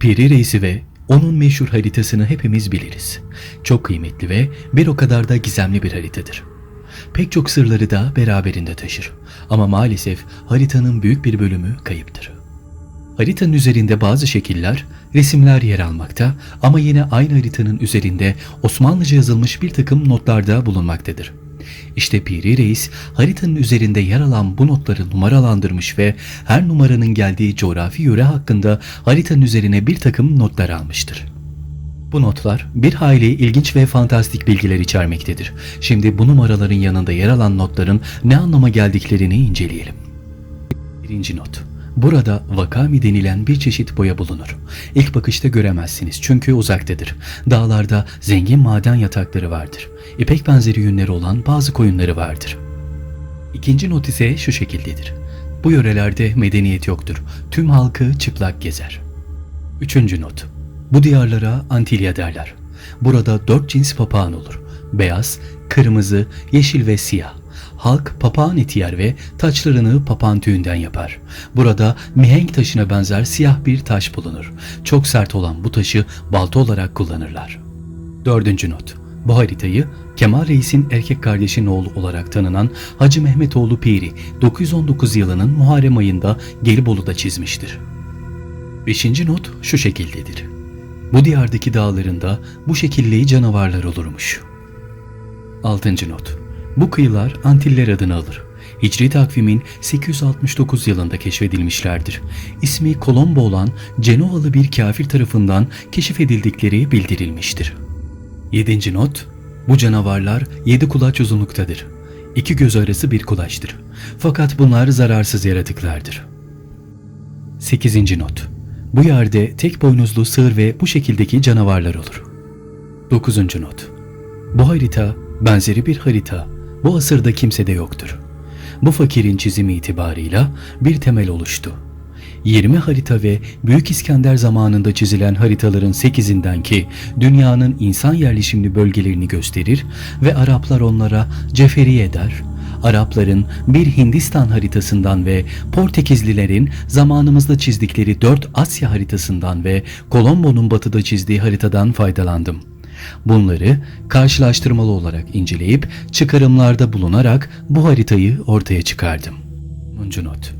Piri Reis'i ve onun meşhur haritasını hepimiz biliriz. Çok kıymetli ve bir o kadar da gizemli bir haritadır. Pek çok sırları da beraberinde taşır. Ama maalesef haritanın büyük bir bölümü kayıptır. Haritanın üzerinde bazı şekiller, resimler yer almakta ama yine aynı haritanın üzerinde Osmanlıca yazılmış bir takım notlar da bulunmaktadır. İşte Piri Reis haritanın üzerinde yer alan bu notları numaralandırmış ve her numaranın geldiği coğrafi yöre hakkında haritanın üzerine bir takım notlar almıştır. Bu notlar bir hayli ilginç ve fantastik bilgiler içermektedir. Şimdi bu numaraların yanında yer alan notların ne anlama geldiklerini inceleyelim. Birinci not. Burada vakami denilen bir çeşit boya bulunur. İlk bakışta göremezsiniz çünkü uzaktadır. Dağlarda zengin maden yatakları vardır. İpek benzeri yünleri olan bazı koyunları vardır. İkinci not ise şu şekildedir. Bu yörelerde medeniyet yoktur. Tüm halkı çıplak gezer. Üçüncü not. Bu diyarlara Antilya derler. Burada dört cins papağan olur. Beyaz, kırmızı, yeşil ve siyah. Halk papağan eti ve taçlarını papağan tüyünden yapar. Burada mihenk taşına benzer siyah bir taş bulunur. Çok sert olan bu taşı balta olarak kullanırlar. Dördüncü not. Bu haritayı Kemal Reis'in erkek kardeşinin oğlu olarak tanınan Hacı Mehmetoğlu Piri 919 yılının Muharrem ayında Gelibolu'da çizmiştir. Beşinci not şu şekildedir. Bu diyardaki dağlarında bu şekilli canavarlar olurmuş. Altıncı not. Bu kıyılar Antiller adını alır. Hicri takvimin 869 yılında keşfedilmişlerdir. İsmi Kolombo olan Cenovalı bir kafir tarafından keşfedildikleri bildirilmiştir. 7. not Bu canavarlar 7 kulaç uzunluktadır. İki göz arası bir kulaçtır. Fakat bunlar zararsız yaratıklardır. 8. not Bu yerde tek boynuzlu sığır ve bu şekildeki canavarlar olur. 9. not Bu harita benzeri bir harita bu asırda kimsede yoktur. Bu fakirin çizimi itibarıyla bir temel oluştu. 20 harita ve Büyük İskender zamanında çizilen haritaların 8'inden ki dünyanın insan yerleşimli bölgelerini gösterir ve Araplar onlara ceferi der. Arapların bir Hindistan haritasından ve Portekizlilerin zamanımızda çizdikleri 4 Asya haritasından ve Kolombo'nun batıda çizdiği haritadan faydalandım. Bunları karşılaştırmalı olarak inceleyip çıkarımlarda bulunarak bu haritayı ortaya çıkardım. 10. not.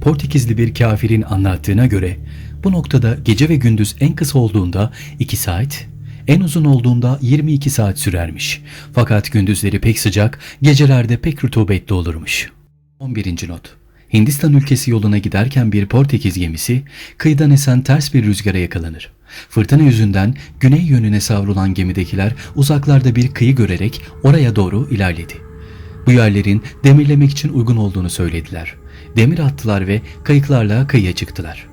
Portekizli bir kafirin anlattığına göre bu noktada gece ve gündüz en kısa olduğunda 2 saat, en uzun olduğunda 22 saat sürermiş. Fakat gündüzleri pek sıcak, gecelerde pek rutubetli olurmuş. 11. not. Hindistan ülkesi yoluna giderken bir Portekiz gemisi kıyıdan esen ters bir rüzgara yakalanır. Fırtına yüzünden güney yönüne savrulan gemidekiler uzaklarda bir kıyı görerek oraya doğru ilerledi. Bu yerlerin demirlemek için uygun olduğunu söylediler. Demir attılar ve kayıklarla kıyıya çıktılar.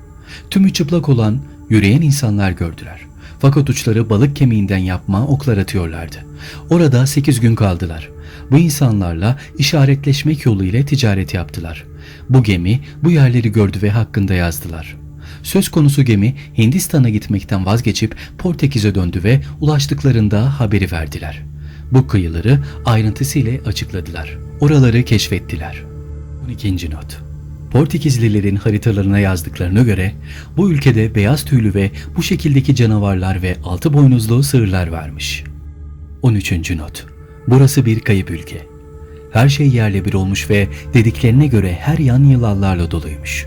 Tümü çıplak olan, yürüyen insanlar gördüler. Fakat uçları balık kemiğinden yapma oklar atıyorlardı. Orada 8 gün kaldılar. Bu insanlarla işaretleşmek yolu ile ticaret yaptılar. Bu gemi bu yerleri gördü ve hakkında yazdılar. Söz konusu gemi Hindistan'a gitmekten vazgeçip Portekiz'e döndü ve ulaştıklarında haberi verdiler. Bu kıyıları ayrıntısıyla açıkladılar. Oraları keşfettiler. 12. not. Portekizlilerin haritalarına yazdıklarına göre bu ülkede beyaz tüylü ve bu şekildeki canavarlar ve altı boynuzlu sığırlar varmış. 13. not. Burası bir kayıp ülke. Her şey yerle bir olmuş ve dediklerine göre her yan yılanlarla doluymuş.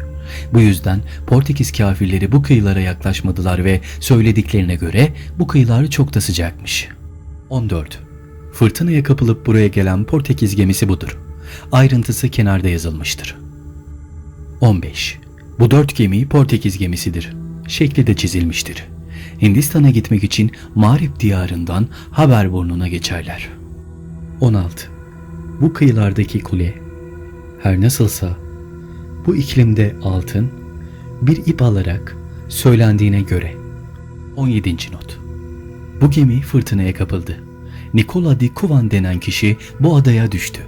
Bu yüzden Portekiz kafirleri bu kıyılara yaklaşmadılar ve söylediklerine göre bu kıyılar çok da sıcakmış. 14. Fırtınaya kapılıp buraya gelen Portekiz gemisi budur. Ayrıntısı kenarda yazılmıştır. 15. Bu dört gemi Portekiz gemisidir. Şekli de çizilmiştir. Hindistan'a gitmek için Mağrip diyarından Haberburnuna geçerler. 16. Bu kıyılardaki kule her nasılsa bu iklimde altın bir ip alarak söylendiğine göre 17. not. Bu gemi fırtınaya kapıldı. Nikola di Kuvan denen kişi bu adaya düştü.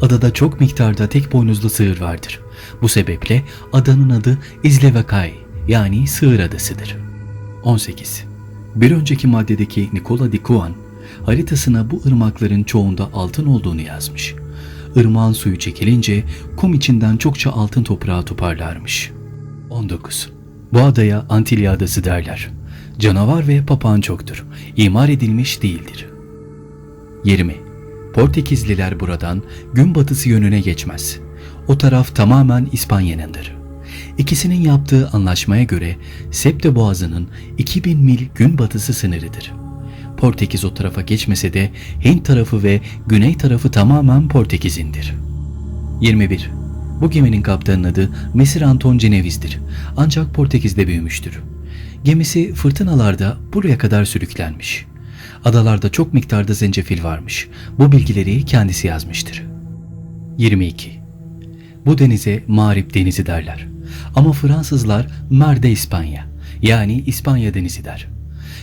Adada çok miktarda tek boynuzlu sığır vardır. Bu sebeple adanın adı İzlevakay yani Sığır Adası'dır. 18. Bir önceki maddedeki Nikola di Kuvan haritasına bu ırmakların çoğunda altın olduğunu yazmış. Irmağın suyu çekilince kum içinden çokça altın toprağı toparlarmış. 19. Bu adaya Antilya Adası derler. Canavar ve papağan çoktur. İmar edilmiş değildir. 20. Portekizliler buradan gün batısı yönüne geçmez. O taraf tamamen İspanya'nındır. İkisinin yaptığı anlaşmaya göre Septe Boğazı'nın 2000 mil gün batısı sınırıdır. Portekiz o tarafa geçmese de Hint tarafı ve güney tarafı tamamen Portekiz'indir. 21. Bu geminin kaptanının adı Mesir Anton Ceneviz'dir. Ancak Portekiz'de büyümüştür. Gemisi fırtınalarda buraya kadar sürüklenmiş. Adalarda çok miktarda zencefil varmış. Bu bilgileri kendisi yazmıştır. 22. Bu denize Mağrip Denizi derler. Ama Fransızlar Mer de İspanya yani İspanya Denizi der.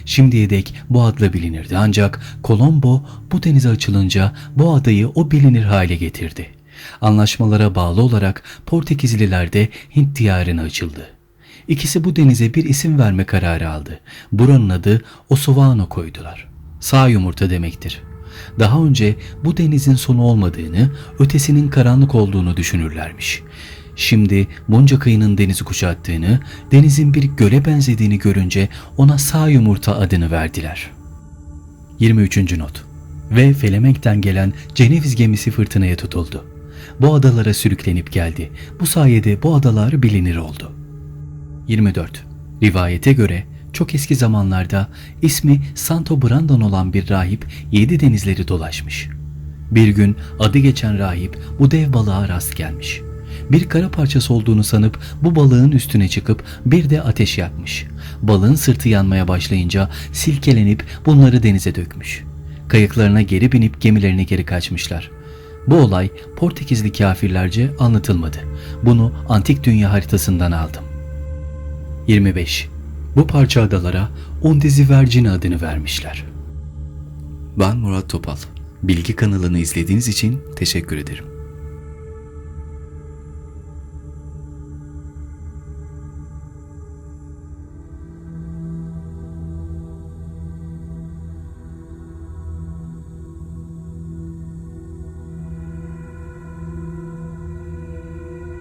Şimdiye dek bu adla bilinirdi ancak Colombo bu denize açılınca bu adayı o bilinir hale getirdi. Anlaşmalara bağlı olarak Portekizliler de Hint diyarına açıldı. İkisi bu denize bir isim verme kararı aldı. Buranın adı Osovano koydular. Sağ yumurta demektir. Daha önce bu denizin sonu olmadığını, ötesinin karanlık olduğunu düşünürlermiş. Şimdi bunca kıyının denizi kuşattığını, denizin bir göle benzediğini görünce ona sağ yumurta adını verdiler. 23. not Ve Felemenk'ten gelen Ceneviz gemisi fırtınaya tutuldu. Bu adalara sürüklenip geldi. Bu sayede bu adalar bilinir oldu. 24. Rivayete göre çok eski zamanlarda ismi Santo Brandon olan bir rahip yedi denizleri dolaşmış. Bir gün adı geçen rahip bu dev balığa rast gelmiş. Bir kara parçası olduğunu sanıp bu balığın üstüne çıkıp bir de ateş yakmış. Balığın sırtı yanmaya başlayınca silkelenip bunları denize dökmüş. Kayıklarına geri binip gemilerine geri kaçmışlar. Bu olay Portekizli kafirlerce anlatılmadı. Bunu antik dünya haritasından aldım. 25. Bu parça adalara Ondezi Vergine adını vermişler. Ben Murat Topal. Bilgi kanalını izlediğiniz için teşekkür ederim.